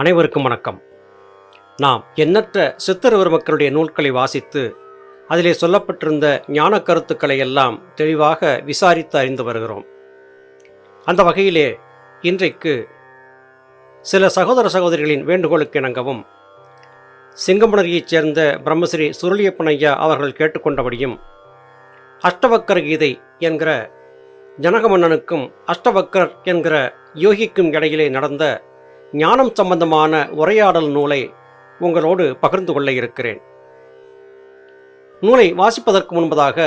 அனைவருக்கும் வணக்கம். நாம் எண்ணற்ற சித்தருவர் மக்களுடைய நூல்களை வாசித்து அதிலே சொல்லப்பட்டிருந்த ஞான கருத்துக்களை எல்லாம் தெளிவாக விசாரித்து அறிந்து வருகிறோம். அந்த வகையிலே இன்றைக்கு சில சகோதர சகோதரிகளின் வேண்டுகோளுக்கு இணங்கவும் சிங்கமணரியைச் சேர்ந்த பிரம்மஸ்ரீ சுருளியப்பனையா அவர்கள் கேட்டுக்கொண்டபடியும் அஷ்டவக்கர கீதை என்கிற ஜனகமன்னனுக்கும் அஷ்டவக்கரர் என்கிற யோகிக்கும் இடையிலே நடந்த ஞானம் சம்பந்தமான உரையாடல் நூலை உங்களோடு பகிர்ந்து கொள்ள இருக்கிறேன். நூலை வாசிப்பதற்கு முன்பதாக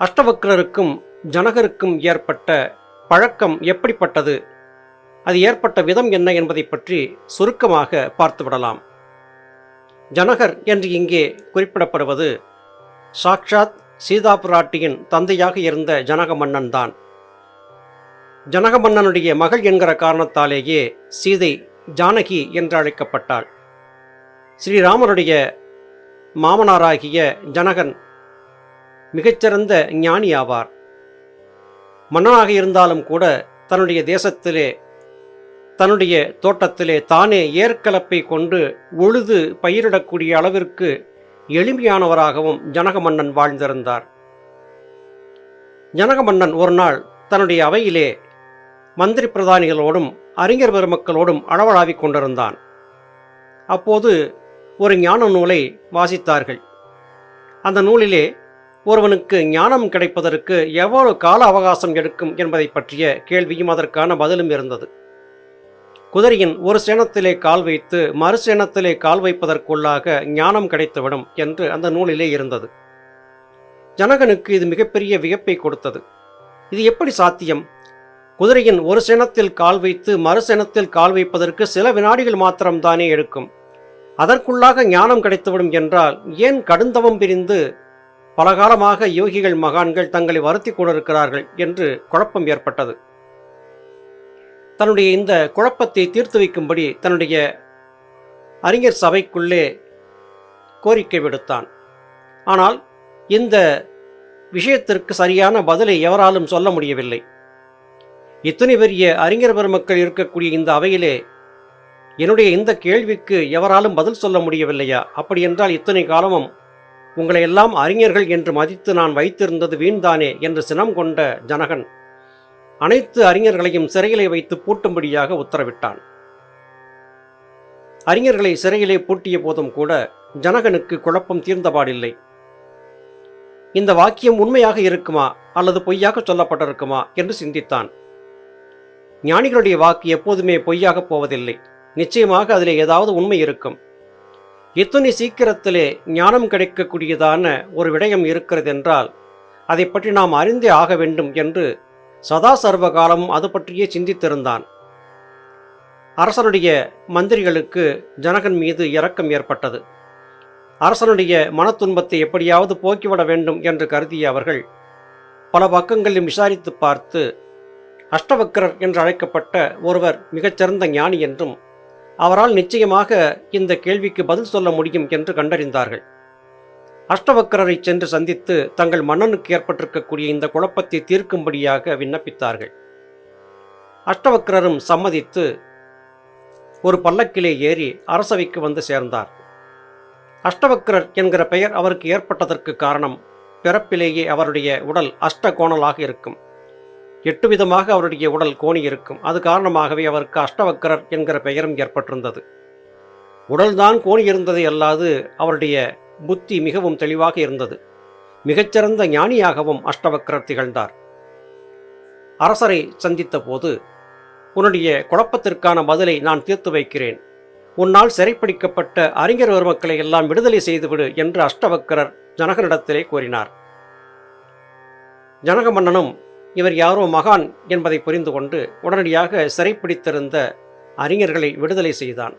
அஷ்டவக்ரருக்கும் ஜனகருக்கும் ஏற்பட்ட பழக்கம் எப்படிப்பட்டது? அது ஏற்பட்ட விதம் என்ன என்பதை பற்றி சுருக்கமாக பார்த்துவிடலாம் ஜனகர் என்று இங்கே குறிப்பிடப்படுவது சாக்ஷாத் சீதாபுராட்டியின் தந்தையாக இருந்த ஜனக மன்னன் தான் ஜனக மன்னனுடைய மகள் என்கிற காரணத்தாலேயே சீதை ஜானகி என்று அழைக்கப்பட்டாள். ஸ்ரீராமருடைய மாமனாராகிய ஜனகன் மிகச்சிறந்த ஞானி ஆவார் மன்னனாக இருந்தாலும் கூட தன்னுடைய தேசத்திலே தன்னுடைய தோட்டத்திலே தானே ஏற்கலப்பை கொண்டு உழுது பயிரிடக்கூடிய அளவிற்கு எளிமையானவராகவும் ஜனக மன்னன் வாழ்ந்திருந்தார். ஜனக மன்னன் ஒரு நாள் தன்னுடைய அவையிலே மந்திரி பிரதானிகளோடும் அறிஞர் பெருமக்களோடும் அளவளாவிக் கொண்டிருந்தான். அப்போது ஒரு ஞான நூலை வாசித்தார்கள். அந்த நூலிலே ஒருவனுக்கு ஞானம் கிடைப்பதற்கு எவ்வளவு கால அவகாசம் எடுக்கும் என்பதை பற்றிய கேள்வியும் அதற்கான பதிலும் இருந்தது. குதிரையின் ஒரு சேனத்திலே கால் வைத்து மறுசேனத்திலே கால் வைப்பதற்குள்ளாக ஞானம் கிடைத்துவிடும் என்று அந்த நூலிலே இருந்தது. ஜனகனுக்கு இது மிகப்பெரிய வியப்பை கொடுத்தது. இது எப்படி சாத்தியம்? குதிரையின் ஒரு சினத்தில் கால் வைத்து மறுசினத்தில் கால் வைப்பதற்கு சில வினாடிகள் மாத்திரம்தானே எடுக்கும். அதற்குள்ளாக ஞானம் கிடைத்துவிடும் என்றால் ஏன் கடுந்தவம் பிரிந்து பலகாலமாக யோகிகள் மகான்கள் தங்களை வருத்தி கொண்டிருக்கிறார்கள் என்று குழப்பம் ஏற்பட்டது. தன்னுடைய இந்த குழப்பத்தை தீர்த்து வைக்கும்படி தன்னுடைய அறிஞர் சபைக்குள்ளே கோரிக்கை விடுத்தான். ஆனால் இந்த விஷயத்திற்கு சரியான பதிலை எவராலும் சொல்ல முடியவில்லை. இத்தனை பெரிய அறிஞர் பெருமக்கள் இருக்கக்கூடிய இந்த அவையிலே என்னுடைய இந்த கேள்விக்கு எவராலும் பதில் சொல்ல முடியவில்லையா? அப்படி என்றால் இத்தனை காலமும் உங்களை எல்லாம் அறிஞர்கள் என்று மதித்து நான் வைத்திருந்தது வீண்தானே என்று சினம் கொண்ட ஜனகன் அனைத்து அறிஞர்களையும் சிறையிலே வைத்து பூட்டும்படியாக உத்தரவிட்டான். அறிஞர்களை சிறையிலே பூட்டிய போதும் கூட ஜனகனுக்கு குழப்பம் தீர்ந்தபாடில்லை. இந்த வாக்கியம் உண்மையாக இருக்குமா அல்லது பொய்யாக சொல்லப்பட்டிருக்குமா? என்று சிந்தித்தான். ஞானிகளுடைய வாக்கு எப்போதுமே பொய்யாக போவதில்லை. நிச்சயமாக அதில் ஏதாவது உண்மை இருக்கும். இத்துணை சீக்கிரத்திலே ஞானம் கிடைக்கக்கூடியதான ஒரு விடயம் இருக்கிறது என்றால் அதை பற்றி நாம் அறிந்தே ஆக வேண்டும் என்று சதா சர்வ காலமும் அது பற்றியே சிந்தித்திருந்தான். அரசனுடைய மந்திரிகளுக்கு ஜனகன் மீது இரக்கம் ஏற்பட்டது. அரசனுடைய மனத்துன்பத்தை எப்படியாவது போக்கிவிட வேண்டும் என்று கருதிய அவர்கள் பல பக்கங்களில் விசாரித்து பார்த்து அஷ்டவக்கரர் என்று அழைக்கப்பட்ட ஒருவர் மிகச்சிறந்த ஞானி என்றும் அவரால் நிச்சயமாக இந்த கேள்விக்கு பதில் சொல்ல முடியும் என்று கண்டறிந்தார்கள். அஷ்டவக்கரரை சென்று சந்தித்து தங்கள் மன்னனுக்கு ஏற்பட்டிருக்கக்கூடிய இந்த குழப்பத்தை தீர்க்கும்படியாக விண்ணப்பித்தார்கள். அஷ்டவக்கரரும் சம்மதித்து ஒரு பல்லக்கிலே ஏறி அரசவைக்கு வந்து சேர்ந்தார். அஷ்டவக்கரர் என்கிற பெயர் அவருக்கு ஏற்பட்டதற்கு காரணம் பிறப்பிலேயே அவருடைய உடல் அஷ்ட கோணலாக இருக்கும். எட்டு விதமாக அவருடைய உடல் கோணி இருக்கும். அது காரணமாகவே அவருக்கு அஷ்டவக்கரர் என்கிற பெயரும் ஏற்பட்டிருந்தது. உடல்தான் கோணி இருந்ததை அல்லாது அவருடைய புத்தி மிகவும் தெளிவாக இருந்தது. மிகச்சிறந்த ஞானியாகவும் அஷ்டவக்கரர் திகழ்ந்தார். அரசரை சந்தித்த போது உன்னுடைய குழப்பத்திற்கான பதிலை நான் தீர்த்து வைக்கிறேன். உன்னால் சிறைப்பிடிக்கப்பட்ட அறிஞர் பெருமக்களை எல்லாம் விடுதலை செய்துவிடு என்று அஷ்டவக்கரர் ஜனகனிடத்திலே கூறினார். ஜனக மன்னனும் இவர் யாரோ மகான் என்பதை புரிந்து கொண்டு உடனடியாக சிறைப்பிடித்திருந்த அறிஞர்களை விடுதலை செய்தான்.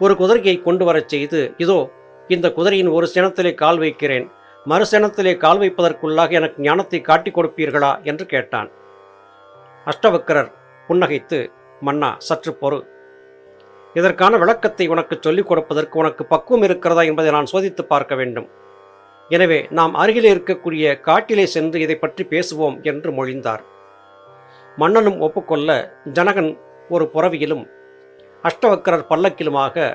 ஒரு குதிரையை கொண்டு வரச் செய்து இதோ இந்த குதிரையின் ஒரு சினத்திலே கால் வைக்கிறேன். மறு சினத்திலே கால் வைப்பதற்குள்ளாக எனக்கு ஞானத்தை காட்டிக் கொடுப்பீர்களா? என்று கேட்டான். அஷ்டவக்கரர் புன்னகைத்து மன்னா சற்று பொறு. இதற்கான விளக்கத்தை உனக்கு சொல்லிக் கொடுப்பதற்கு உனக்கு பக்குவம் இருக்கிறதா என்பதை நான் சோதித்து பார்க்க வேண்டும். எனவே நாம் அருகிலே இருக்கக்கூடிய காட்டிலே சென்று இதை பற்றி பேசுவோம் என்று மொழிந்தார். மன்னனும் ஒப்புக்கொள்ள ஜனகன் ஒரு புறவியிலும் அஷ்டவக்கரர் பல்லக்கிலுமாக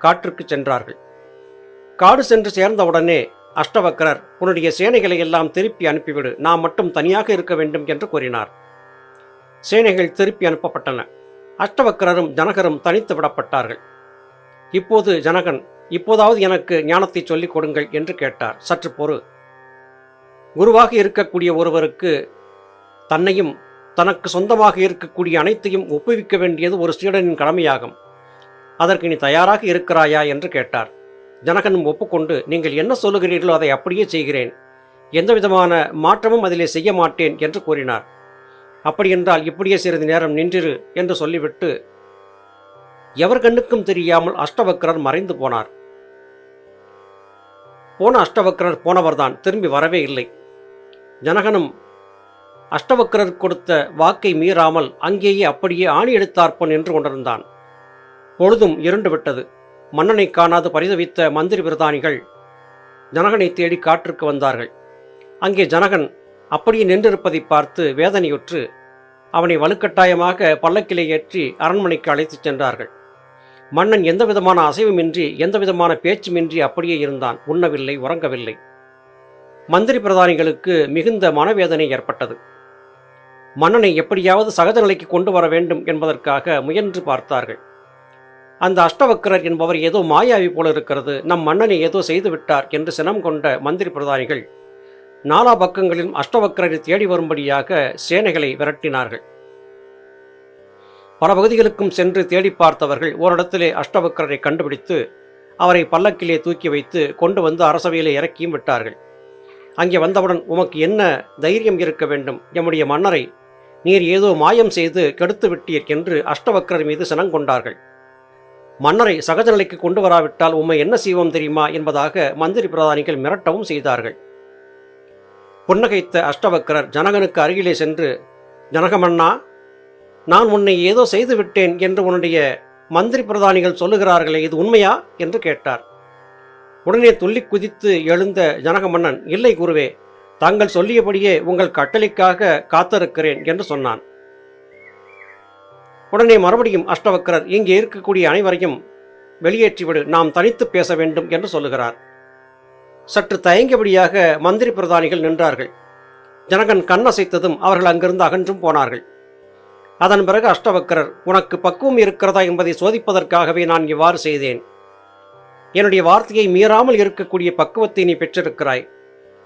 காற்றுக்கு சென்றார்கள். காடு சென்று சேர்ந்தவுடனே அஷ்டவக்கரர் உன்னுடைய சேனைகளை எல்லாம் திருப்பி அனுப்பிவிடு நாம் மட்டும் தனியாக இருக்க வேண்டும் என்று கூறினார். சேனைகள் திருப்பி அனுப்பப்பட்டன. அஷ்டவக்கரரும் ஜனகரும் தனித்து விடப்பட்டார்கள். இப்போது ஜனகன் இப்போதாவது எனக்கு ஞானத்தை சொல்லிக் கொடுங்கள் என்று கேட்டார். சற்று பொறு. குருவாக இருக்கக்கூடிய ஒருவருக்கு தன்னையும் தனக்கு சொந்தமாக இருக்கக்கூடிய அனைத்தையும் ஒப்புவிக்க வேண்டியது ஒரு சீடனின் கடமையாகும். அதற்கு நீ தயாராக இருக்கிறாயா என்று கேட்டார். ஜனகனும் ஒப்புக்கொண்டு நீங்கள் என்ன சொல்லுகிறீர்களோ அதை அப்படியே செய்கிறேன். எந்தவிதமான மாற்றமும் அதிலே செய்ய மாட்டேன் என்று கூறினார். அப்படியென்றால் இப்படியே சிறிது நேரம் நின்றிரு என்று சொல்லிவிட்டு எவர் கண்ணுக்கும் தெரியாமல் அஷ்டவக்கரர் மறைந்து போனார். போன அஷ்டவக்கரர் போனவர்தான் திரும்பி வரவே இல்லை. ஜனகனும் அஷ்டவக்கரர் கொடுத்த வாக்கை மீறாமல் அங்கேயே அப்படியே ஆணி எடுத்தார்ப்பன் என்று கொண்டிருந்தான். பொழுதும் இருண்டு விட்டது. மன்னனை காணாது பரிதவித்த மந்திரி பிரதானிகள் ஜனகனை தேடி காற்றுக்கு வந்தார்கள். அங்கே ஜனகன் அப்படியே நின்றிருப்பதை பார்த்து வேதனையுற்று அவனை வலுக்கட்டாயமாக பல்லக்கிலே ஏற்றி அரண்மனைக்கு அழைத்துச் சென்றார்கள். மன்னன் எந்த விதமான அசைவுமின்றி எந்த விதமான பேச்சுமின்றி அப்படியே இருந்தான். உண்ணவில்லை உறங்கவில்லை. மந்திரி பிரதானிகளுக்கு மிகுந்த மனவேதனை ஏற்பட்டது. மன்னனை எப்படியாவது சகஜ நிலைக்கு கொண்டு வர வேண்டும் என்பதற்காக முயன்று பார்த்தார்கள். அந்த அஷ்டவக்கரர் என்பவர் ஏதோ மாயாவி போல இருக்கிறது. நம் மன்னனை ஏதோ செய்து விட்டார் என்று சினம் கொண்ட மந்திரி பிரதானிகள் நாலா பக்கங்களிலும் அஷ்டவக்கரரை தேடி வரும்படியாக சேனைகளை விரட்டினார்கள். பல பகுதிகளுக்கும் சென்று தேடி பார்த்தவர்கள் ஓரிடத்திலே அஷ்டவக்கரரை கண்டுபிடித்து அவரை பல்லக்கிலே தூக்கி வைத்து கொண்டு வந்து அரசவையிலே இறக்கியும் விட்டார்கள். அங்கே வந்தவுடன் உமக்கு என்ன தைரியம் இருக்க வேண்டும்? எம்முடைய மன்னரை நீர் ஏதோ மாயம் செய்து கெடுத்து விட்டீர் என்று அஷ்டவக்கரர் மீது சினங்கொண்டார்கள். மன்னரை சகஜ நிலைக்கு கொண்டு வராவிட்டால் உம்மை என்ன செய்வோம் தெரியுமா? என்பதாக மந்திரி பிரதானிகள் மிரட்டவும் செய்தார்கள். புன்னகைத்த அஷ்டவக்கரர் ஜனகனுக்கு அருகிலே சென்று ஜனகமன்னா நான் உன்னை ஏதோ செய்து விட்டேன் என்று உன்னுடைய மந்திரி பிரதானிகள் சொல்லுகிறார்களே இது உண்மையா? என்று கேட்டார். உடனே துள்ளி குதித்து எழுந்த ஜனக மன்னன் இல்லை குருவே தாங்கள் சொல்லியபடியே உங்கள் கட்டளைக்காக காத்திருக்கிறேன் என்று சொன்னான். உடனே மறுபடியும் அஷ்டவக்கரர் இங்கே இருக்கக்கூடிய அனைவரையும் வெளியேற்றிவிடு நாம் தனித்து பேச வேண்டும் என்று சொல்லுகிறார். சற்று தயங்கியபடியாக மந்திரி பிரதானிகள் நின்றார்கள். ஜனகன் கண்ணசைத்ததும் அவர்கள் அங்கிருந்து அகன்றும் போனார்கள். அதன் பிறகு அஷ்டவக்கரர் உனக்கு பக்குவம் இருக்கிறதா என்பதை சோதிப்பதற்காகவே நான் இவ்வாறு செய்தேன். என்னுடைய வார்த்தையை மீறாமல் இருக்கக்கூடிய பக்குவத்தை நீ பெற்றிருக்கிறாய்.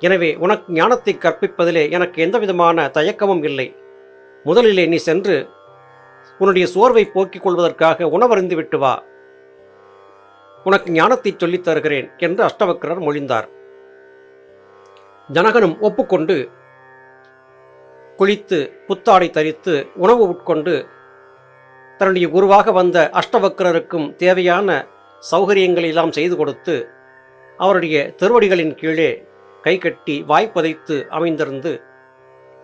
எனவே உனக்கு ஞானத்தை கற்பிப்பதிலே எனக்கு எந்தவிதமான தயக்கமும் இல்லை. முதலிலே நீ சென்று உன்னுடைய சோர்வை போக்கிக் கொள்வதற்காக உணவருந்து விட்டு வா. உனக்கு ஞானத்தை சொல்லித் தருகிறேன் என்று அஷ்டவக்கரர் மொழிந்தார். ஜனகனும் ஒப்புக்கொண்டு குளித்து புத்தாடை தரித்து உணவு உட்கொண்டு தன்னுடைய குருவாக வந்த அஷ்டவக்கரருக்கும் தேவையான சௌகரியங்களை எல்லாம் செய்து கொடுத்து அவருடைய திருவடிகளின் கீழே கை கட்டி வாய்ப்பதைத்து அமைந்திருந்து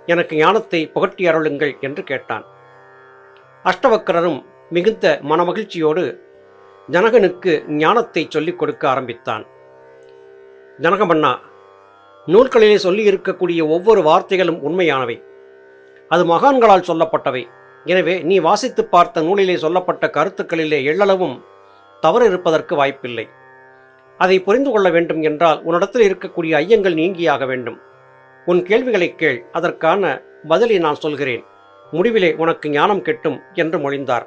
எனக்கு ஞானத்தை புகட்டி அருளுங்கள் என்று கேட்டான். அஷ்டவக்கரரும் மிகுந்த மனமகிழ்ச்சியோடு ஜனகனுக்கு ஞானத்தை சொல்லிக் கொடுக்க ஆரம்பித்தான். ஜனகமன்னா நூல்களிலே சொல்லி இருக்கக்கூடிய ஒவ்வொரு வார்த்தைகளும் உண்மையானவை. அது மகான்களால் சொல்லப்பட்டவை. எனவே நீ வாசித்து பார்த்த நூலிலே சொல்லப்பட்ட கருத்துக்களிலே எள்ளளவும் தவறு இருப்பதற்கு வாய்ப்பில்லை. அதை புரிந்து கொள்ள வேண்டும் என்றால் உன்னிடத்தில் இருக்கக்கூடிய ஐயங்கள் நீங்கியாக வேண்டும். உன் கேள்விகளை கேள் அதற்கான பதிலை நான் சொல்கிறேன். முடிவிலே உனக்கு ஞானம் கெட்டும் என்று மொழிந்தார்.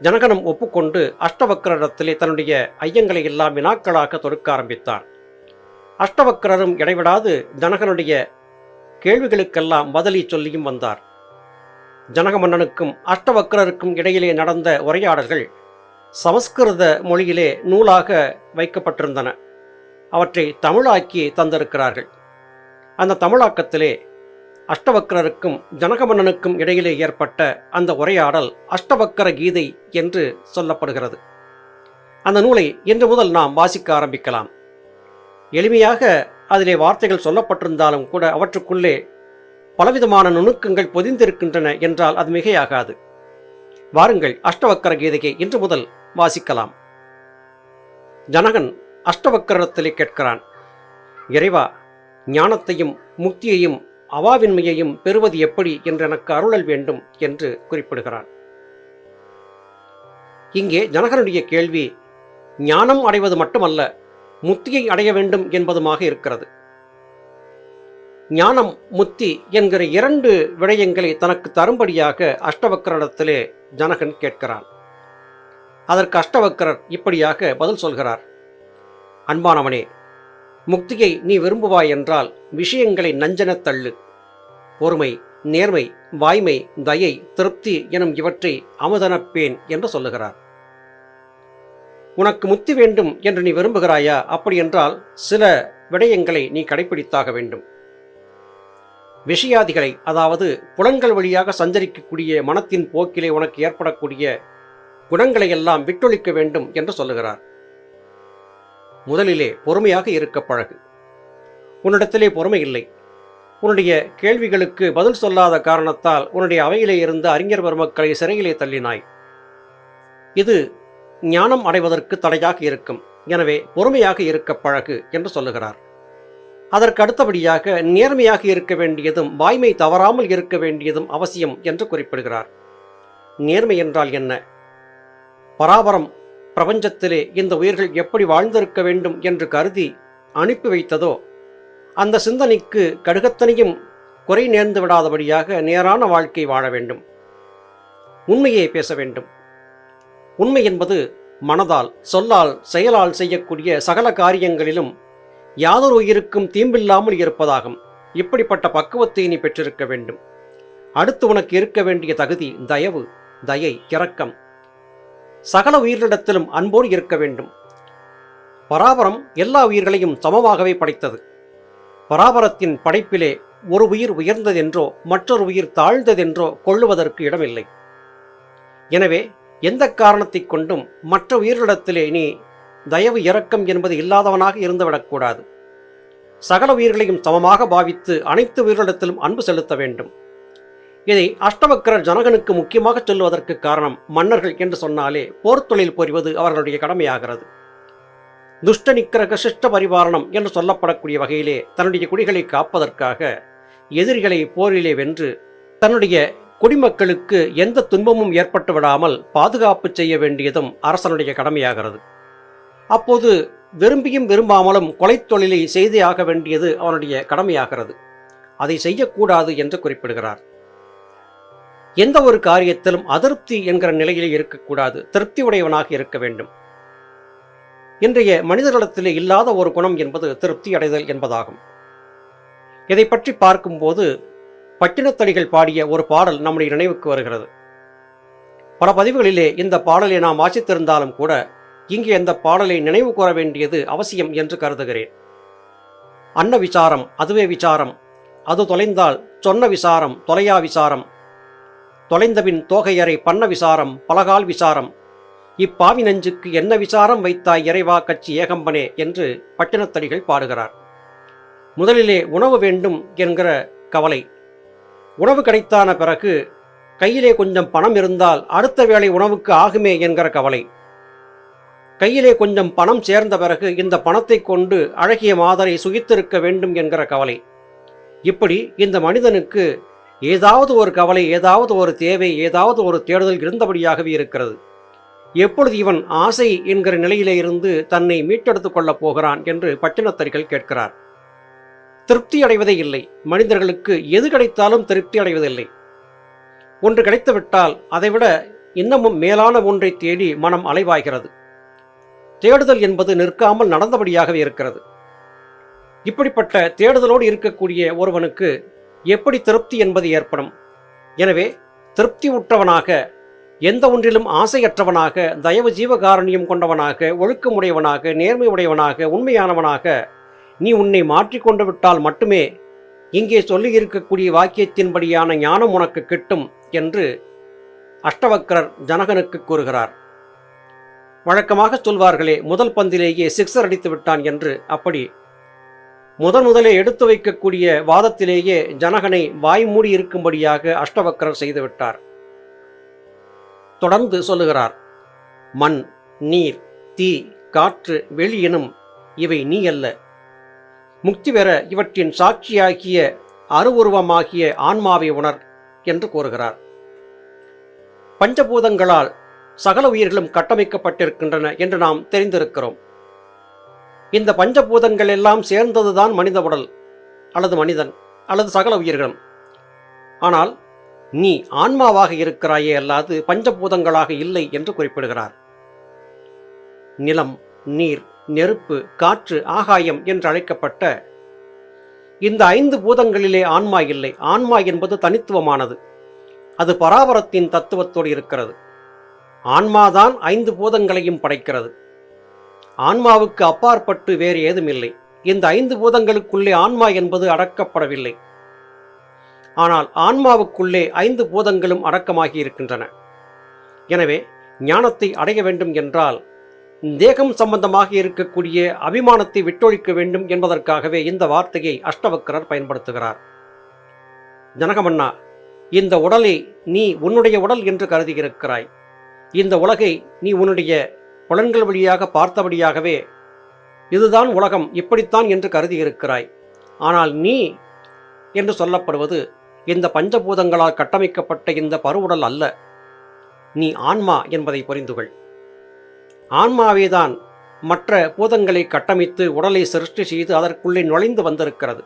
ஜனகனம் ஒப்புக்கொண்டு அஷ்டவக்கரிடத்திலே தன்னுடைய ஐயங்களை எல்லாம் வினாக்களாக தொடுக்க ஆரம்பித்தான் அஷ்டவக்கரரும் இடைவிடாது ஜனகனுடைய கேள்விகளுக்கெல்லாம் பதிலை சொல்லியும் வந்தார். ஜனகமன்னனுக்கும் அஷ்டவக்கரருக்கும் இடையிலே நடந்த உரையாடல்கள் சமஸ்கிருத மொழியிலே நூலாக வைக்கப்பட்டிருந்தன. அவற்றை தமிழாக்கி தந்திருக்கிறார்கள். அந்த தமிழாக்கத்திலே அஷ்டவக்கரருக்கும் ஜனகமன்னனுக்கும் இடையிலே ஏற்பட்ட அந்த உரையாடல் அஷ்டவக்கர கீதை என்று சொல்லப்படுகிறது. அந்த நூலை இன்று முதல் நாம் வாசிக்க ஆரம்பிக்கலாம். எளிமையாக அதிலே வார்த்தைகள் சொல்லப்பட்டிருந்தாலும் கூட அவற்றுக்குள்ளே பலவிதமான நுணுக்கங்கள் பொதிந்திருக்கின்றன என்றால் அது மிகையாகாது. வாருங்கள் அஷ்டவக்கர கீதையை இன்று முதல் வாசிக்கலாம். ஜனகன் அஷ்டவக்கரத்திலே கேட்கிறான் இறைவா ஞானத்தையும் முக்தியையும் அவாவின்மையையும் பெறுவது எப்படி என்று எனக்கு அருளல் வேண்டும் என்று குறிப்பிடுகிறான். இங்கே ஜனகனுடைய கேள்வி ஞானம் அடைவது மட்டுமல்ல முத்தியை அடைய வேண்டும் என்பதுமாக இருக்கிறது. ஞானம் முத்தி என்கிற இரண்டு விடயங்களை தனக்கு தரும்படியாக அஷ்டவக்கரனத்திலே ஜனகன் கேட்கிறான். அதற்கு அஷ்டவக்கரர் இப்படியாக பதில் சொல்கிறார். அன்பானவனே முக்தியை நீ விரும்புவாய் என்றால் விஷயங்களை நஞ்சனத் தள்ளு. பொறுமை நேர்மை வாய்மை தயை திருப்தி எனும் இவற்றை அமுதனப்பேன் என்று சொல்லுகிறார். உனக்கு முத்தி வேண்டும் என்று நீ விரும்புகிறாயா? அப்படியென்றால் சில விடயங்களை நீ கடைபிடித்தாக வேண்டும். விஷயாதிகளை அதாவது புலன்கள் வழியாக சஞ்சரிக்கக்கூடிய மனத்தின் போக்கிலே உனக்கு ஏற்படக்கூடிய குணங்களை எல்லாம் விட்டொழிக்க வேண்டும் என்று சொல்லுகிறார். முதலிலே பொறுமையாக இருக்க பழகு. உன்னிடத்திலே பொறுமை இல்லை. உன்னுடைய கேள்விகளுக்கு பதில் சொல்லாத காரணத்தால் உன்னுடைய அவையிலே இருந்த அறிஞர் பெருமக்களை சிறையிலே தள்ளினாய். இது ஞானம் அடைவதற்கு தடையாக இருக்கும். எனவே பொறுமையாக இருக்க பழகு என்று சொல்லுகிறார். அதற்கு அடுத்தபடியாக நேர்மையாக இருக்க வேண்டியதும் வாய்மை தவறாமல் இருக்க வேண்டியதும் அவசியம் என்று குறிப்பிடுகிறார். நேர்மை என்றால் என்ன? பராபரம். பிரபஞ்சத்திலே இந்த உயிர்கள் எப்படி வாழ்ந்திருக்க வேண்டும் என்று கருதி அனுப்பி வைத்ததோ அந்த சிந்தனைக்கு கடுகத்தனையும் குறை நேர்ந்து விடாதபடியாக நேரான வாழ்க்கை வாழ வேண்டும். உண்மையை பேச வேண்டும். உண்மை என்பது மனதால் சொல்லால் செயலால் செய்யக்கூடிய சகல காரியங்களிலும் யாதொரு உயிருக்கும் தீம்பில்லாமல் இருப்பதாகும். இப்படிப்பட்ட பக்குவத்தை நீ பெற்றிருக்க வேண்டும். அடுத்து உனக்கு இருக்க வேண்டிய தகுதி தயவு தயை இரக்கம். சகல உயிரிடத்திலும் அன்போடு இருக்க வேண்டும். பராபரம் எல்லா உயிர்களையும் சமமாகவே படைத்தது. பராபரத்தின் படைப்பிலே ஒரு உயிர் உயர்ந்ததென்றோ மற்றொரு உயிர் தாழ்ந்ததென்றோ கொள்ளுவதற்கு இடமில்லை. எனவே எந்த காரணத்தை கொண்டும் மற்ற உயிர்களிடத்திலே நீ தயவு இரக்கம் என்பது இல்லாதவனாக இருந்துவிடக்கூடாது. சகல உயிர்களையும் சமமாக பாவித்து அனைத்து உயிர்களிடத்திலும் அன்பு செலுத்த வேண்டும். இதை அஷ்டவக்கரர் ஜனகனுக்கு முக்கியமாக சொல்லுவதற்கு காரணம் மன்னர்கள் என்று சொன்னாலே போர் தொழில் புரிவது அவர்களுடைய கடமையாகிறது. துஷ்ட நிக்கிரக சிஷ்ட பரிபாரணம் என்று சொல்லப்படக்கூடிய வகையிலே தன்னுடைய குடிகளை காப்பதற்காக எதிரிகளை போரிலே வென்று தன்னுடைய குடிமக்களுக்கு எந்த துன்பமும் ஏற்பட்டு விடாமல் பாதுகாப்பு செய்ய வேண்டியதும் அரசனுடைய கடமையாகிறது. அப்போது விரும்பியும் விரும்பாமலும் கொலை தொழிலை செய்தே ஆக வேண்டியது அவனுடைய கடமையாகிறது. அதை செய்யக்கூடாது என்று குறிப்பிடுகிறார். எந்த ஒரு காரியத்திலும் அதிருப்தி என்கிற நிலையில் இருக்கக்கூடாது. திருப்தி உடையவனாக இருக்க வேண்டும். இன்றைய மனிதர்களிடத்திலே இல்லாத ஒரு குணம் என்பது திருப்தி அடைதல் என்பதாகும். இதை பற்றி பார்க்கும்போது பட்டினத்தடிகள் பாடிய ஒரு பாடல் நம்முடைய நினைவுக்கு வருகிறது. பல பதிவுகளிலே இந்த பாடலை நாம் வாசித்திருந்தாலும் கூட இங்கே அந்த பாடலை நினைவு கூற வேண்டியது அவசியம் என்று கருதுகிறேன். அன்ன விசாரம் அதுவே விசாரம். அது தொலைந்தால் சொன்ன விசாரம் தொலையா விசாரம். தொலைந்தபின் தோகையறை பண்ண விசாரம் பலகால் விசாரம். இப்பாவி நெஞ்சுக்கு என்ன விசாரம் வைத்தாய் இறைவா கட்சி ஏகம்பனே என்று பட்டினத்தடிகள் பாடுகிறார். முதலிலே உணவு வேண்டும் என்கிற கவலை உணவு கிடைத்தான பிறகு கையிலே கொஞ்சம் பணம் இருந்தால் அடுத்த வேளை உணவுக்கு ஆகுமே என்கிற கவலை. கையிலே கொஞ்சம் பணம் சேர்ந்த பிறகு இந்த பணத்தை கொண்டு அழகிய மாதரை சுகித்திருக்க வேண்டும் என்கிற கவலை. இப்படி இந்த மனிதனுக்கு ஏதாவது ஒரு கவலை ஏதாவது ஒரு தேவை ஏதாவது ஒரு தேடுதல் இருந்தபடியாகவே இருக்கிறது. எப்பொழுது இவன் ஆசை என்கிற நிலையிலே இருந்து தன்னை மீட்டெடுத்துக் கொள்ளப் போகிறான் என்று பட்டினத்தரிகள் கேட்கிறார். திருப்தி அடைவதே இல்லை. மனிதர்களுக்கு எது கிடைத்தாலும் திருப்தி அடைவதில்லை. ஒன்று கிடைத்துவிட்டால் அதைவிட இன்னமும் மேலான ஒன்றை தேடி மனம் அலைவாய்கிறது. தேடுதல் என்பது நிற்காமல் நடந்தபடியாகவே இருக்கிறது. இப்படிப்பட்ட தேடுதலோடு இருக்கக்கூடிய ஒருவனுக்கு எப்படி திருப்தி என்பது ஏற்படும்? எனவே திருப்தி உற்றவனாக எந்த ஒன்றிலும் ஆசையற்றவனாக தயவு ஜீவகாரணியம் கொண்டவனாக ஒழுக்கமுடையவனாக நேர்மை உடையவனாக உண்மையானவனாக நீ உன்னை மாற்றிக்கொண்டு விட்டால் மட்டுமே இங்கே சொல்லியிருக்கக்கூடிய வாக்கியத்தின்படியான ஞானம் உனக்கு கிட்டும் என்று அஷ்டவக்கரர் ஜனகனுக்கு கூறுகிறார். வழக்கமாக சொல்வார்களே முதல் பந்திலேயே சிக்ஸர் அடித்து விட்டான் என்று. அப்படி முதன் முதலே எடுத்து வைக்கக்கூடிய வாதத்திலேயே ஜனகனை வாய் மூடி இருக்கும்படியாக அஷ்டவக்கரர் செய்துவிட்டார் தொடர்ந்து சொல்லுகிறார் மண் நீர் தீ காற்று வெளி எனும் இவை நீ அல்ல. முக்தி பெற இவற்றின் சாட்சியாகிய அருவுருவமாகிய ஆன்மாவை உணர் என்று கூறுகிறார். பஞ்சபூதங்களால் சகல உயிர்களும் கட்டமைக்கப்பட்டிருக்கின்றன என்று நாம் தெரிந்திருக்கிறோம். இந்த பஞ்சபூதங்கள் எல்லாம் சேர்ந்ததுதான் மனித உடல் அல்லது மனிதன் அல்லது சகல உயிர்களும். ஆனால் நீ ஆன்மாவாக இருக்கிறாயே அல்லாது பஞ்சபூதங்களாக இல்லை என்று குறிப்பிடுகிறார். நிலம் நீர் நெருப்பு காற்று ஆகாயம் என்று அழைக்கப்பட்ட இந்த ஐந்து பூதங்களிலே ஆன்மா இல்லை. ஆன்மா என்பது தனித்துவமானது. அது பராபரத்தின் தத்துவத்தோடு இருக்கிறது. ஆன்மாதான் ஐந்து பூதங்களையும் படைக்கிறது. ஆன்மாவுக்கு அப்பாற்பட்டு வேறு ஏதுமில்லை. இந்த ஐந்து பூதங்களுக்குள்ளே ஆன்மா என்பது அடக்கப்படவில்லை. ஆனால் ஆன்மாவுக்குள்ளே ஐந்து பூதங்களும் அடக்கமாகி இருக்கின்றன. எனவே ஞானத்தை அடைய வேண்டும் என்றால் தேகம் சம்பந்தமாக இருக்கக்கூடிய அபிமானத்தை விட்டொழிக்க வேண்டும் என்பதற்காகவே இந்த வார்த்தையை அஷ்டவக்கரர் பயன்படுத்துகிறார். ஜனகமன்னா இந்த உடலை நீ உன்னுடைய உடல் என்று கருதியிருக்கிறாய். இந்த உலகை நீ உன்னுடைய புலன்கள் வழியாக பார்த்தபடியாகவே இதுதான் உலகம் இப்படித்தான் என்று கருதியிருக்கிறாய். ஆனால் நீ என்று சொல்லப்படுவது இந்த பஞ்சபூதங்களால் கட்டமைக்கப்பட்ட இந்த பருவுடல் அல்ல. நீ ஆன்மா என்பதை புரிந்துகொள். ஆன்மாவேதான். மற்ற பூதங்களை கட்டமைத்து உடலை சிருஷ்டி செய்து அதற்குள்ளே நுழைந்து வந்திருக்கிறது.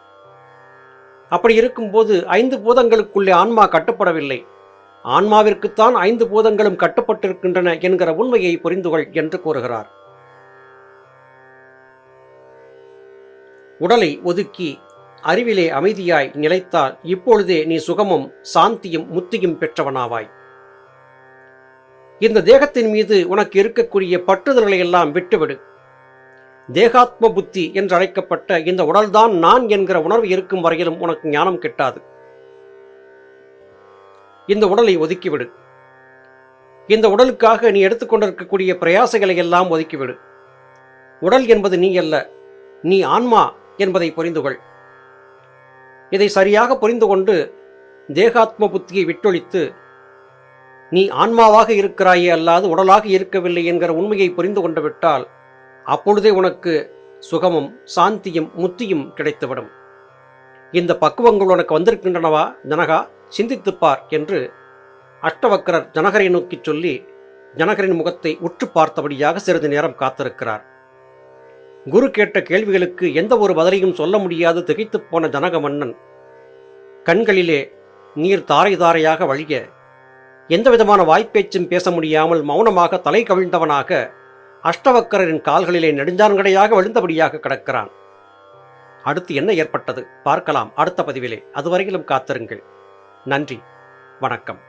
அப்படி இருக்கும்போது ஐந்து பூதங்களுக்குள்ளே ஆன்மா கட்டுப்படவில்லை. ஆன்மாவிற்குத்தான் ஐந்து பூதங்களும் கட்டுப்பட்டிருக்கின்றன என்கிற உண்மையை புரிந்துகொள் என்று கூறுகிறார். உடலை ஒதுக்கி அறிவிலே அமைதியாய் நிலைத்தால் இப்பொழுதே நீ சுகமும் சாந்தியும் முத்தியும் பெற்றவனாவாய். இந்த தேகத்தின் மீது உனக்கு இருக்கக்கூடிய பற்றுதல்களை எல்லாம் விட்டுவிடு. தேகாத்ம புத்தி என்று அழைக்கப்பட்ட இந்த உடல்தான் நான் என்கிற உணர்வு இருக்கும் வரையிலும் உனக்கு ஞானம் கிட்டாது. இந்த உடலை ஒதுக்கிவிடு. இந்த உடலுக்காக நீ எடுத்துக்கொண்டிருக்கக்கூடிய பிரயாசங்களை எல்லாம் ஒதுக்கிவிடு. உடல் என்பது நீ அல்ல நீ ஆன்மா என்பதை புரிந்துகொள். இதை சரியாக புரிந்து கொண்டு தேகாத்ம புத்தியை விட்டொழித்து நீ ஆன்மாவாக இருக்கிறாயே அல்லாது உடலாக இருக்கவில்லை என்கிற உண்மையை புரிந்து கொண்டு விட்டால் அப்பொழுதே உனக்கு சுகமும் சாந்தியும் முத்தியும் கிடைத்துவிடும். இந்த பக்குவங்கள் உனக்கு வந்திருக்கின்றனவா? ஜனகா சிந்தித்துப்பார் என்று அஷ்டவக்கரர் ஜனகரை நோக்கிச் சொல்லி ஜனகரின் முகத்தை உற்று பார்த்தபடியாக சிறிது நேரம் காத்திருக்கிறார். குரு கேட்ட கேள்விகளுக்கு எந்த ஒரு பதிலையும் சொல்ல முடியாது திகைத்துப் போன ஜனக மன்னன் கண்களிலே நீர் தாரை தாரையாக வழிய எந்தவிதமான வாய்ப்பேச்சும் பேச முடியாமல் மௌனமாக தலை கவிழ்ந்தவனாக அஷ்டவக்கரின் கால்களிலே நெடுஞ்சான்கடையாக விழுந்தபடியாக கிடக்கிறான். அடுத்து என்ன ஏற்பட்டது? பார்க்கலாம். அடுத்த பதிவிலே. அதுவரையிலும் காத்திருங்கள். நன்றி. வணக்கம்.